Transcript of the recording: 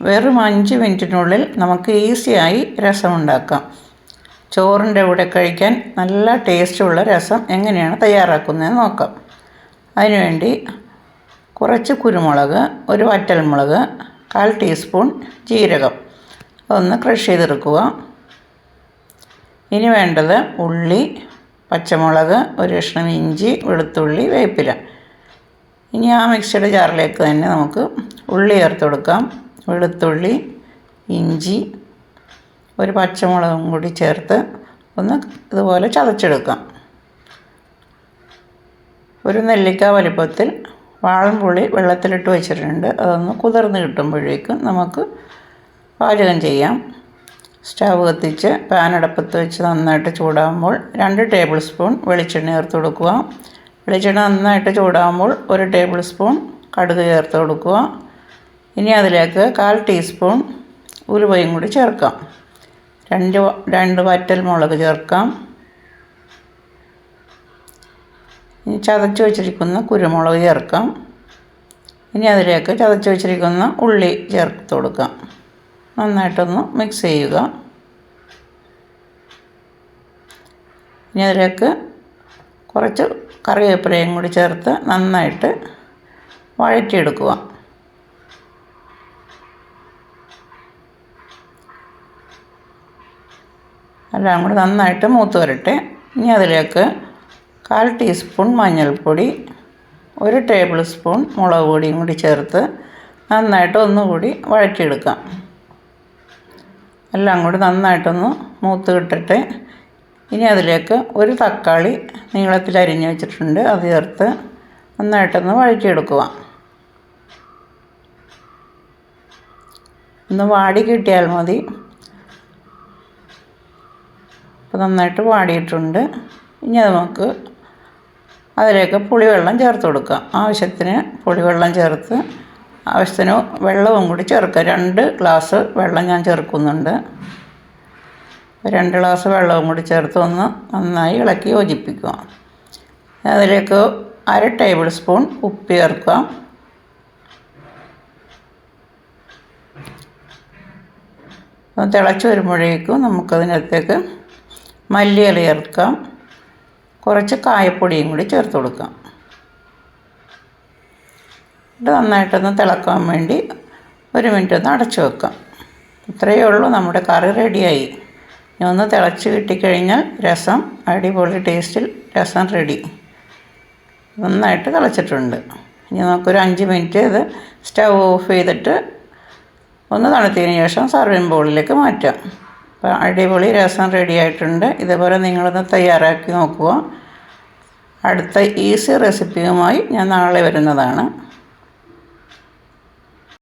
വെറും അഞ്ച് മിനിറ്റിനുള്ളിൽ നമുക്ക് ഈസിയായി രസം ഉണ്ടാക്കാം ചോറിന്റെ കൂടെ കഴിക്കാൻ നല്ല ടേസ്റ്റുള്ള രസം എങ്ങനെയാണ് തയ്യാറാക്കുന്നതെന്ന് നോക്കാം. അതിനുവേണ്ടി കുറച്ച് കുരുമുളക് ഒരു വറ്റൽമുളക് കാൽ ടീസ്പൂൺ ജീരകം. അതൊന്ന് ക്രഷ് ചെയ്തെടുക്കുക. ഇനി വേണ്ടത് ഉള്ളി പച്ചമുളക് ഒരു കഷ്ണം ഇഞ്ചി വെളുത്തുള്ളി വേപ്പില. ഇനി ആ മിക്സിയുടെ ജാറിലേക്ക് തന്നെ നമുക്ക് ഉള്ളി ചേർത്ത് കൊടുക്കാം. വെളുത്തുള്ളി ഇഞ്ചി ഒരു പച്ചമുളകും കൂടി ചേർത്ത് ഒന്ന് ഇതുപോലെ ചതച്ചെടുക്കാം. ഒരു നെല്ലിക്ക വലിപ്പത്തിൽ വാളൻപുളി വെള്ളത്തിലിട്ട് വെച്ചിട്ടുണ്ട്. അതൊന്ന് കുതിർന്ന് കിട്ടുമ്പോഴേക്കും നമുക്ക് പാചകം ചെയ്യാം. സ്റ്റവ് കത്തിച്ച് പാൻ അടുപ്പത്ത് വെച്ച് നന്നായിട്ട് ചൂടാകുമ്പോൾ രണ്ട് ടേബിൾ സ്പൂൺ വെളിച്ചെണ്ണ ചേർത്ത് കൊടുക്കുക. വെളിച്ചെണ്ണ നന്നായിട്ട് ചൂടാകുമ്പോൾ ഒരു ടേബിൾ സ്പൂൺ കടുക് ചേർത്ത് കൊടുക്കുക. ഇനി അതിലേക്ക് കാൽ ടീസ്പൂൺ ഉലുവയും കൂടി ചേർക്കാം. രണ്ട് രണ്ട് വറ്റൽ മുളക് ചേർക്കാം. ഇനി ചതച്ച് വെച്ചിരിക്കുന്ന കുരുമുളക് ചേർക്കാം. ഇനി അതിലേക്ക് ചതച്ച് വെച്ചിരിക്കുന്ന ഉള്ളി ചേർത്ത് കൊടുക്കാം. നന്നായിട്ടൊന്ന് മിക്സ് ചെയ്യുക. ഇനി അതിലേക്ക് കുറച്ച് കറിവേപ്പിലയും കൂടി ചേർത്ത് നന്നായിട്ട് വഴറ്റിയെടുക്കുക. എല്ലാം കൂടി നന്നായിട്ട് മൂത്ത് വരട്ടെ. ഇനി അതിലേക്ക് കാൽ ടീസ്പൂൺ മഞ്ഞൾപ്പൊടി ഒരു ടേബിൾ സ്പൂൺ മുളക് പൊടിയും കൂടി ചേർത്ത് നന്നായിട്ട് ഒന്നുകൂടി വഴറ്റിയെടുക്കാം. എല്ലാം കൂടി നന്നായിട്ടൊന്ന് മൂത്ത് കിട്ടട്ടെ. ഇനി അതിലേക്ക് ഒരു തക്കാളി നീളത്തിൽ അരിഞ്ഞ് വെച്ചിട്ടുണ്ട്. അത് ചേർത്ത് നന്നായിട്ടൊന്ന് വഴറ്റിയെടുക്കുക. ഒന്ന് വാടി കിട്ടിയാൽ മതി. അപ്പോൾ നന്നായിട്ട് വാടിയിട്ടുണ്ട്. ഇനി അത് നമുക്ക് അതിലേക്ക് പുളിവെള്ളം ചേർത്ത് കൊടുക്കുക ആവശ്യത്തിന് പുളിവെള്ളം ചേർത്ത് ആവശ്യത്തിന് വെള്ളവും കൂടി ചേർക്കുക രണ്ട് ഗ്ലാസ് വെള്ളം ഞാൻ ചേർക്കുന്നുണ്ട്. രണ്ട് ഗ്ലാസ് വെള്ളവും കൂടി ചേർത്ത് ഒന്ന് നന്നായി ഇളക്കി യോജിപ്പിക്കുക. അതിലേക്ക് അര ടേബിൾ സ്പൂൺ ഉപ്പ് ചേർക്കുക തിളച്ച് വരുമ്പോഴേക്കും നമുക്കതിനകത്തേക്ക് മല്ലിയില ചേർക്കാം. കുറച്ച് കായപ്പൊടിയും കൂടി ചേർത്ത് കൊടുക്കാം. ഇത് നന്നായിട്ടൊന്ന് തിളക്കാൻ വേണ്ടി ഒരു മിനിറ്റ് ഒന്ന് അടച്ചു വെക്കാം. ഇത്രയേ ഉള്ളൂ. നമ്മുടെ കറി റെഡിയായി. ഇനി ഒന്ന് തിളച്ച് കിട്ടിക്കഴിഞ്ഞാൽ രസം അടിപൊളി ടേസ്റ്റിൽ രസം റെഡി നന്നായിട്ട് തിളച്ചിട്ടുണ്ട്. ഇനി നമുക്കൊരു അഞ്ച് മിനിറ്റ് ഇത് സ്റ്റൗ ഓഫ് ചെയ്തിട്ട് ഒന്ന് തണുത്തതിന് ശേഷം സർവിങ് ബോളിലേക്ക് മാറ്റാം. അപ്പോൾ അടിപൊളി രസം റെഡി ആയിട്ടുണ്ട്. ഇതേപോലെ നിങ്ങളൊന്ന് തയ്യാറാക്കി നോക്കുക. അടുത്ത ഈസി റെസിപ്പിയുമായി ഞാൻ നാളെ വരുന്നതാണ്.